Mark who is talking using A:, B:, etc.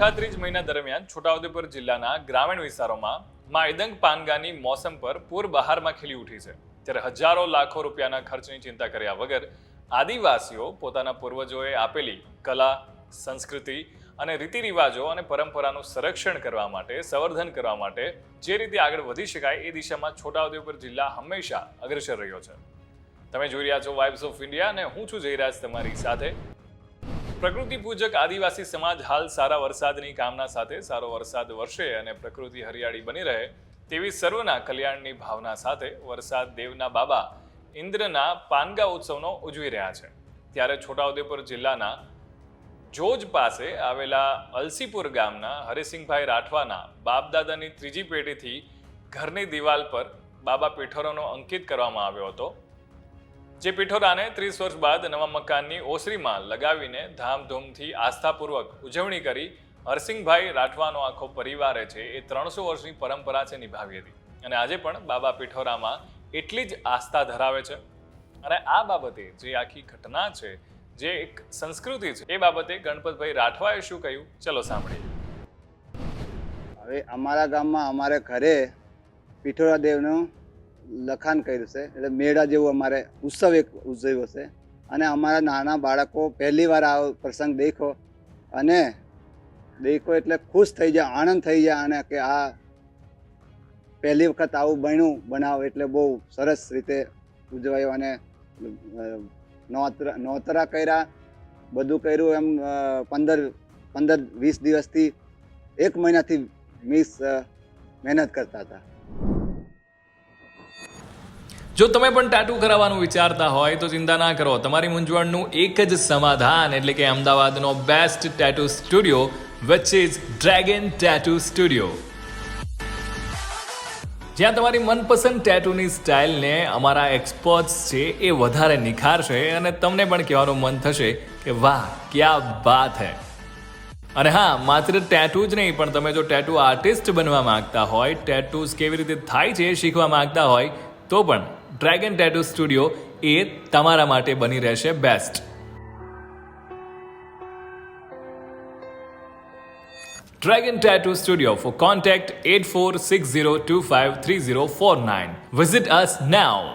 A: નવરાત્રી ત્રીજ મહિના દરમિયાન છોટાઉદેપુર જિલ્લાના ગ્રામીણ વિસ્તારોમાં માયદંગ પાનગાની મોસમ પર પૂર બહારમાં ખીલી ઉઠી છે. ત્યારે હજારો લાખો રૂપિયાના ખર્ચની ચિંતા કર્યા વગર આદિવાસીઓ પોતાના પૂર્વજોએ આપેલી કલા, સંસ્કૃતિ અને રીતિ રિવાજો અને પરંપરાનું સંરક્ષણ કરવા માટે, સંવર્ધન કરવા માટે જે રીતે આગળ વધી શકાય એ દિશામાં છોટાઉદેપુર જિલ્લા હંમેશા અગ્રસર રહ્યો છે. તમે જોઈ રહ્યા છો વાઇબ્સ ઓફ ઇન્ડિયા અને હું છું જયરાજ તમારી સાથે પ્રકૃતિ પૂજક આદિવાસી સમાજ હાલ સારા વરસાદની કામના સાથે સારો વરસાદ વરસે અને પ્રકૃતિ હરિયાળી બની રહે તેવી સર્વના કલ્યાણની ભાવના સાથે વરસાદ દેવના બાબા ઇન્દ્રના પાનગા ઉત્સવનો ઉજવી રહ્યા છે. ત્યારે છોટાઉદેપુર જિલ્લાના જોજ પાસે આવેલા અલસીપુર ગામના હરિસિંહભાઈ રાઠવાના બાપદાદાની ત્રીજી પેઢીથી ઘરની દિવાલ પર બાબા પીઠોરોનો અંકિત કરવામાં આવ્યો હતો. જે પિઠોરાને ત્રીસ વર્ષ બાદ નવા મકાનની ઓસરીમાં લગાવીને ધામધૂમથી આસ્થાપૂર્વક ઉજવણી કરી હરસિંહભાઈ રાઠવાનો આખો પરિવારે છે એ ત્રણસો વર્ષની પરંપરા છે નિભાવી હતી. અને આજે પણ બાબા પિઠોરામાં એટલી જ આસ્થા ધરાવે છે. અને આ બાબતે જે આખી ઘટના છે, જે એક સંસ્કૃતિ છે, એ બાબતે ગણપતભાઈ રાઠવાએ શું કહ્યું? ચલો સાંભળીએ.
B: હવે અમારા ગામમાં અમારે ઘરે પીઠોરા દેવનું લખાણ કર્યું છે. એટલે મેળા જેવું અમારે ઉત્સવ એક ઉજવ્યો છે. અને અમારા નાના બાળકો પહેલી વાર આ પ્રસંગ દેખો. અને દેખો એટલે ખુશ થઈ જાય, આનંદ થઈ જાય અને કે આ પહેલી વખત આવું બન્યું, બનાવ એટલે બહુ સરસ રીતે ઉજવાયું અને નોતરા નોતરા કર્યા. બધું કર્યું એમ પંદર પંદર, વીસ દિવસથી એક મહિનાથી મિસ મહેનત કરતા હતા.
A: જો તમે પણ ટેટુ કરાવવાનું વિચારતા હોય તો ચિંતા ના કરો. તમારી મૂંઝવણનું એક જ સમાધાન એટલે કે અમદાવાદનો best tattoo studio which is dragon tattoo studio જ્યાં તમારી મનપસંદ ટેટુની સ્ટાઇલને અમારા એક્સપર્ટ્સ છે એ વધારે નિખારશે અને તમને પણ કહેવાનું મન થશે કે વાહ, ક્યા વાત હૈ. અને હા, માત્ર ટેટુ જ નહીં, પણ તમે જો ટેટુ આર્ટિસ્ટ બનવા માંગતા હોય ટેટુઝ કેવી રીતે થાય છે શીખવા માંગતા હોય તો પણ ડ્રેગન ટેટુ સ્ટુડિયો એ તમારા માટે બની રહેશે best Dragon Tattoo Studio for contact 8460253049. Visit us now.